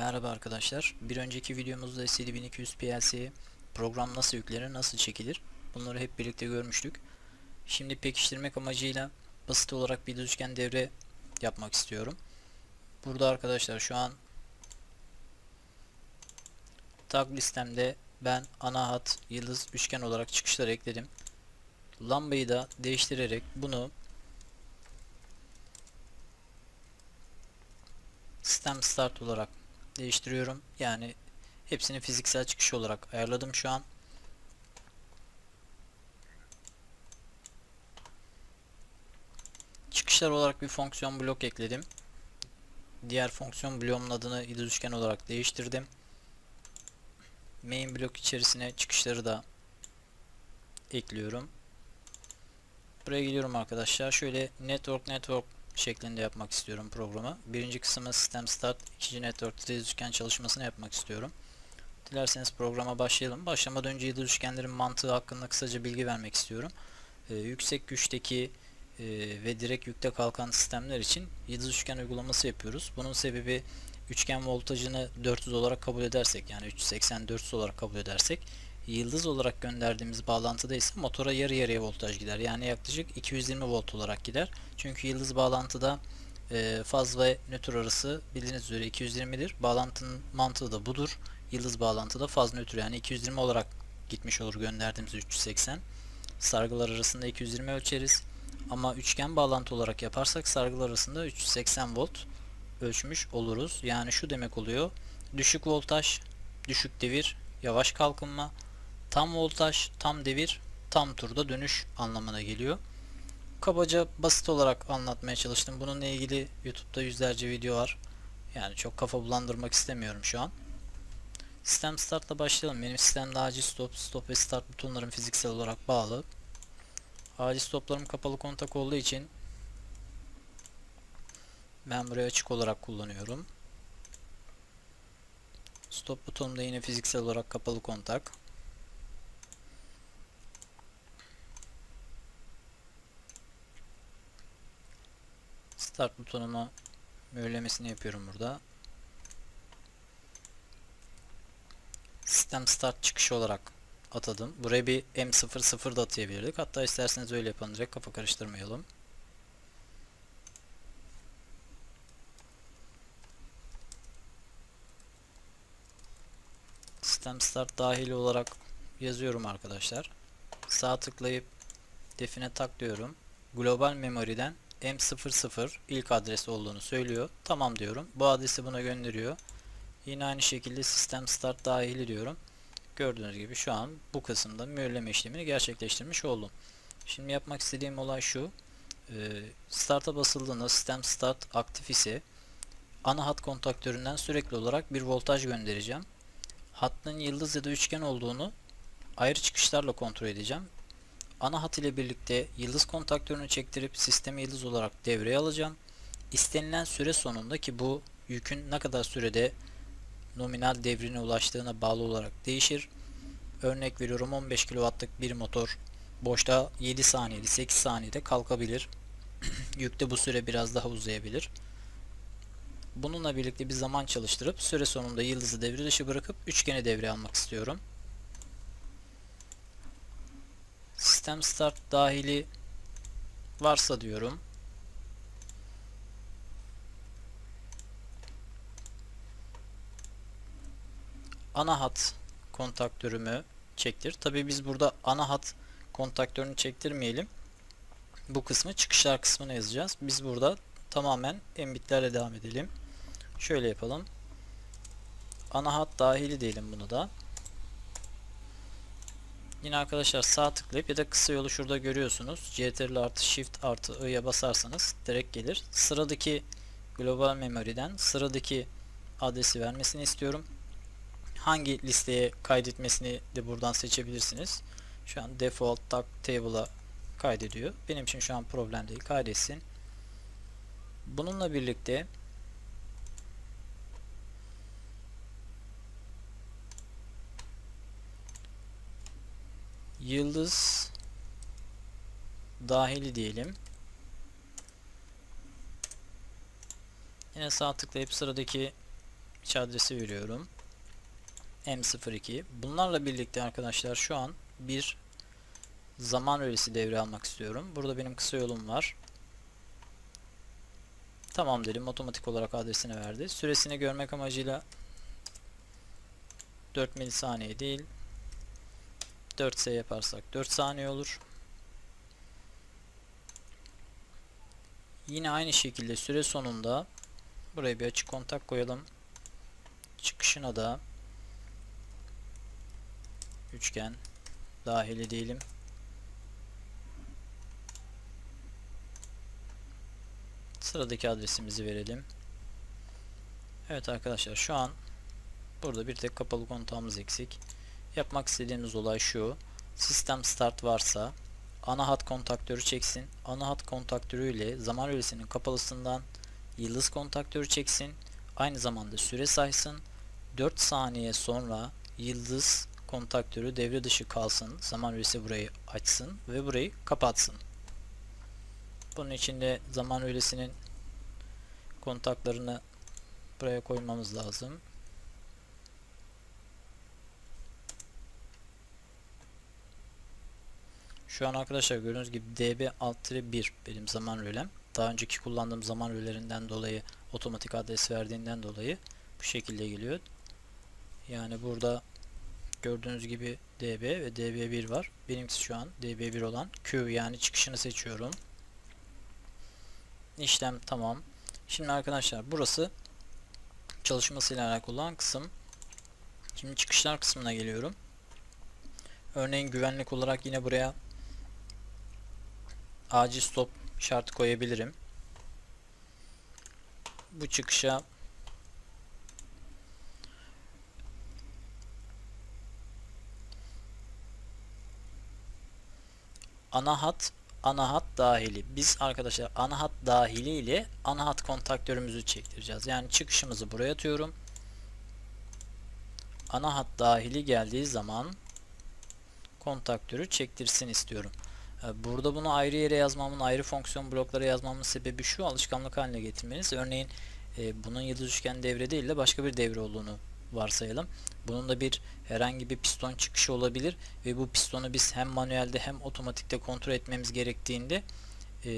Merhaba arkadaşlar. Bir önceki videomuzda SCD1200 PLC'ye program nasıl yüklenir, nasıl çekilir bunları hep birlikte görmüştük. Şimdi pekiştirmek amacıyla basit olarak bir üçgen devre yapmak istiyorum. Burada arkadaşlar şu an tag listemde ben ana hat, yıldız, üçgen olarak çıkışları ekledim. Lambayı da değiştirerek bunu sistem start olarak değiştiriyorum. Yani hepsini fiziksel çıkış olarak ayarladım şu an. Çıkışlar olarak bir fonksiyon blok ekledim. Diğer fonksiyon bloğumun adını üçgen olarak değiştirdim. Main blok içerisine çıkışları da ekliyorum. Buraya geliyorum arkadaşlar. Şöyle network network şeklinde yapmak istiyorum programı. Birinci kısmı sistem start, ikinci network üçgen çalışmasını yapmak istiyorum. Dilerseniz programa başlayalım. Başlamadan önce yıldız üçgenlerin mantığı hakkında kısaca bilgi vermek istiyorum. Ee, yüksek güçteki e, ve direkt yükte kalkan sistemler için yıldız üçgen uygulaması yapıyoruz. Bunun sebebi üçgen voltajını 400 olarak kabul edersek yani 380 400 olarak kabul edersek yıldız olarak gönderdiğimiz bağlantıda ise motora yarı yarıya voltaj gider. Yani yaklaşık 220 volt olarak gider. Çünkü yıldız bağlantıda e, faz ve nötr arası bildiğiniz üzere 220'dir. Bağlantının mantığı da budur. Yıldız bağlantıda faz nötr yani 220 olarak gitmiş olur gönderdiğimiz 380. Sargılar arasında 220 ölçeriz. Ama üçgen bağlantı olarak yaparsak sargılar arasında 380 volt ölçmüş oluruz. Yani şu demek oluyor. Düşük voltaj, düşük devir, yavaş kalkınma, tam voltaj, tam devir, tam turda dönüş anlamına geliyor. Kabaca basit olarak anlatmaya çalıştım. Bununla ilgili YouTube'da yüzlerce video var. Yani çok kafa bulandırmak istemiyorum şu an. Sistem startla başlayalım. Benim sistemde acil stop, stop ve start butonlarım fiziksel olarak bağlı. Acil stoplarım kapalı kontak olduğu için ben burayı açık olarak kullanıyorum. Stop butonum da yine fiziksel olarak kapalı kontak. Start butonuma mühürlemesini yapıyorum burada. Sistem start çıkışı olarak atadım. Buraya bir M00 da atayabilirdik. Hatta isterseniz öyle yapalım direkt kafa karıştırmayalım. Sistem start dahili olarak yazıyorum arkadaşlar. Sağ tıklayıp define tak diyorum. Global memory'den M00 ilk adres olduğunu söylüyor. Tamam diyorum. Bu adresi buna gönderiyor. Yine aynı şekilde sistem start dahili diyorum. Gördüğünüz gibi şu an bu kısımda mühürleme işlemini gerçekleştirmiş oldum. Şimdi yapmak istediğim olay şu. Start'a basıldığında sistem start aktif ise ana hat kontaktöründen sürekli olarak bir voltaj göndereceğim. Hattın yıldız ya da üçgen olduğunu ayrı çıkışlarla kontrol edeceğim. Ana hat ile birlikte yıldız kontaktörünü çektirip sistemi yıldız olarak devreye alacağım. İstenilen süre sonunda ki bu yükün ne kadar sürede nominal devrine ulaştığına bağlı olarak değişir. Örnek veriyorum 15 kW'lık bir motor boşta 7 saniyede 8 saniyede kalkabilir. Yükte bu süre biraz daha uzayabilir. Bununla birlikte bir zaman çalıştırıp süre sonunda yıldızı devre dışı bırakıp üçgeni devreye almak istiyorum. Sistem start dahili varsa diyorum. Ana hat kontaktörümü çektir. Tabii biz burada ana hat kontaktörünü çektirmeyelim. Bu kısmı çıkışlar kısmına yazacağız. Biz burada tamamen embitlerle devam edelim. Şöyle yapalım. Ana hat dahili diyelim bunu da. Yine arkadaşlar sağ tıklayıp ya da kısa yolu şurada görüyorsunuz. CTRL artı Shift artı I'ya basarsanız direkt gelir. Sıradaki global memory'den sıradaki adresi vermesini istiyorum. Hangi listeye kaydetmesini de buradan seçebilirsiniz. Şu an default tag table'a kaydediyor. Benim için şu an problem değil. Kaydetsin. Bununla birlikte yıldız dahili diyelim. Yine sağ tıklayıp sıradaki iç adresi veriyorum. M02. Bunlarla birlikte arkadaşlar şu an bir zaman öğesi devre almak istiyorum. Burada benim kısa yolum var. Tamam dedim. Otomatik olarak adresini verdi. Süresini görmek amacıyla 4 milisaniye değil 4S yaparsak 4 saniye olur. Yine aynı şekilde süre sonunda buraya bir açık kontak koyalım. Çıkışına da üçgen dahili diyelim. Sıradaki adresimizi verelim. Evet arkadaşlar şu an burada bir tek kapalı kontağımız eksik. Yapmak istediğimiz olay şu. Sistem start varsa ana hat kontaktörü çeksin. Ana hat kontaktörü ile zaman öğesinin kapalısından yıldız kontaktörü çeksin. Aynı zamanda süre saysın. 4 saniye sonra yıldız kontaktörü devre dışı kalsın. Zaman öğesi burayı açsın ve burayı kapatsın. Bunun için de zaman öğesinin kontaklarını buraya koymamız lazım. Şu an arkadaşlar gördüğünüz gibi db alt 1 benim zaman rölem. Daha önceki kullandığım zaman rölerinden dolayı otomatik adres verdiğinden dolayı bu şekilde geliyor. Yani burada gördüğünüz gibi db ve db1 var. Benimkisi şu an db1 olan q yani çıkışını seçiyorum. İşlem tamam. Şimdi arkadaşlar burası çalışmasıyla alakalı olan kısım. Şimdi çıkışlar kısmına geliyorum. Örneğin güvenlik olarak yine buraya acil stop şartı koyabilirim. Bu çıkışa ana hat ana hat dahili. Biz arkadaşlar ana hat dahili ile ana hat kontaktörümüzü çektireceğiz. Yani çıkışımızı buraya atıyorum. Ana hat dahili geldiği zaman kontaktörü çektirsin istiyorum. Ee, burada bunu ayrı yere yazmamın, ayrı fonksiyon bloklara yazmamın sebebi şu alışkanlık haline getirmeniz. Örneğin e, bunun yıldız üçgen devre değil de başka bir devre olduğunu varsayalım. Bunun da bir herhangi bir piston çıkışı olabilir ve bu pistonu biz hem manuelde hem otomatikte kontrol etmemiz gerektiğinde e,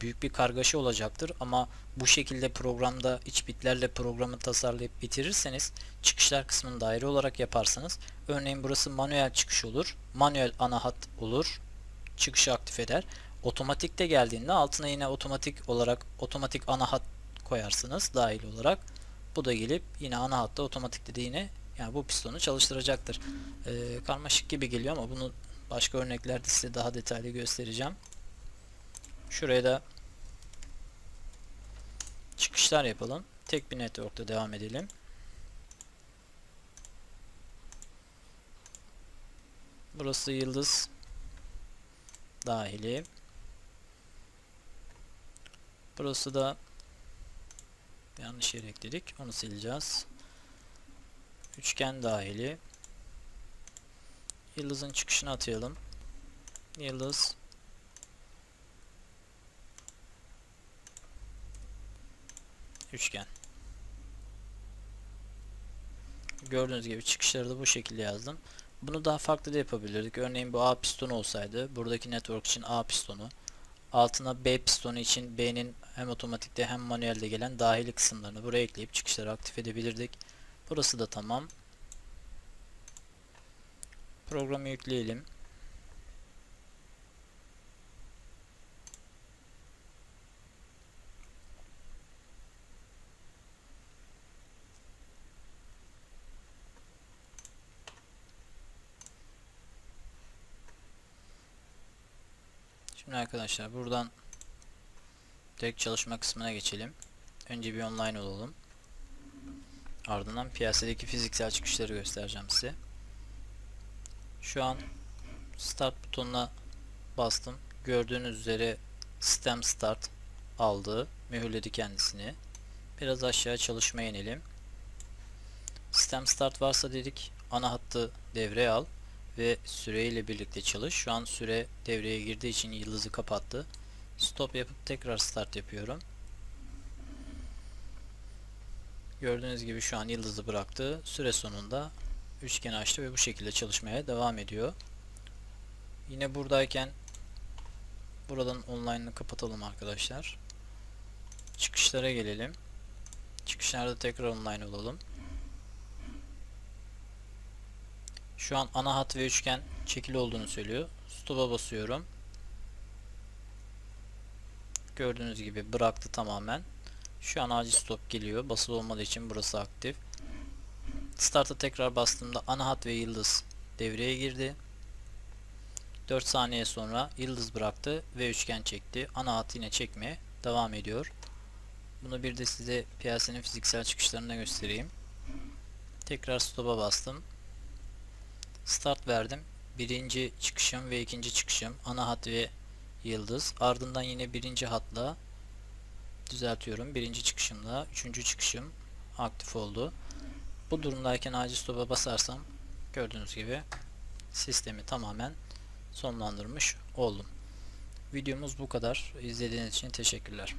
büyük bir kargaşa olacaktır. Ama bu şekilde programda iç bitlerle programı tasarlayıp bitirirseniz çıkışlar kısmını daire olarak yaparsanız örneğin burası manuel çıkış olur. Manuel ana hat olur. Çıkışı aktif eder. Otomatikte geldiğinde altına yine otomatik olarak otomatik ana hat koyarsınız dahil olarak. Bu da gelip yine ana hatta otomatikte de yine yani bu pistonu çalıştıracaktır. Ee, karmaşık gibi geliyor ama bunu başka örneklerde size daha detaylı göstereceğim. Şuraya da çıkışlar yapalım. Tek bir network'ta devam edelim. Burası yıldız dahili. Burası da yanlış yer ekledik. Onu sileceğiz. Üçgen dahili. Yıldızın çıkışını atayalım. Yıldız üçgen. Gördüğünüz gibi çıkışları da bu şekilde yazdım. Bunu daha farklı da yapabilirdik. Örneğin bu A pistonu olsaydı buradaki network için A pistonu altına B pistonu için B'nin hem otomatikte hem manuelde gelen dahili kısımlarını buraya ekleyip çıkışları aktif edebilirdik. Burası da tamam. Programı yükleyelim. Şimdi arkadaşlar buradan direkt çalışma kısmına geçelim. Önce bir online olalım. Ardından piyasadaki fiziksel çıkışları göstereceğim size. Şu an start butonuna bastım. Gördüğünüz üzere sistem start aldı. Mühürledi kendisini. Biraz aşağı çalışmaya inelim. Sistem start varsa dedik ana hattı devreye al ve süreyle birlikte çalış. Şu an süre devreye girdiği için yıldızı kapattı. Stop yapıp tekrar start yapıyorum. Gördüğünüz gibi şu an yıldızı bıraktı. Süre sonunda üçgen açtı ve bu şekilde çalışmaya devam ediyor. Yine buradayken buradan online'ı kapatalım arkadaşlar. Çıkışlara gelelim. Çıkışlarda tekrar online olalım. Şu an ana hat ve üçgen çekili olduğunu söylüyor. Stop'a basıyorum. Gördüğünüz gibi bıraktı tamamen. Şu an acil stop geliyor. Basılı olmadığı için burası aktif. Start'a tekrar bastığımda ana hat ve yıldız devreye girdi. 4 saniye sonra yıldız bıraktı ve üçgen çekti. Ana hat yine çekmeye devam ediyor. Bunu bir de size piyasanın fiziksel çıkışlarında göstereyim. Tekrar stop'a bastım. Start verdim. Birinci çıkışım ve ikinci çıkışım ana hat ve yıldız. Ardından yine birinci hatla düzeltiyorum. Birinci çıkışımla üçüncü çıkışım aktif oldu. Bu durumdayken acil stop'a basarsam gördüğünüz gibi sistemi tamamen sonlandırmış oldum. Videomuz bu kadar. İzlediğiniz için teşekkürler.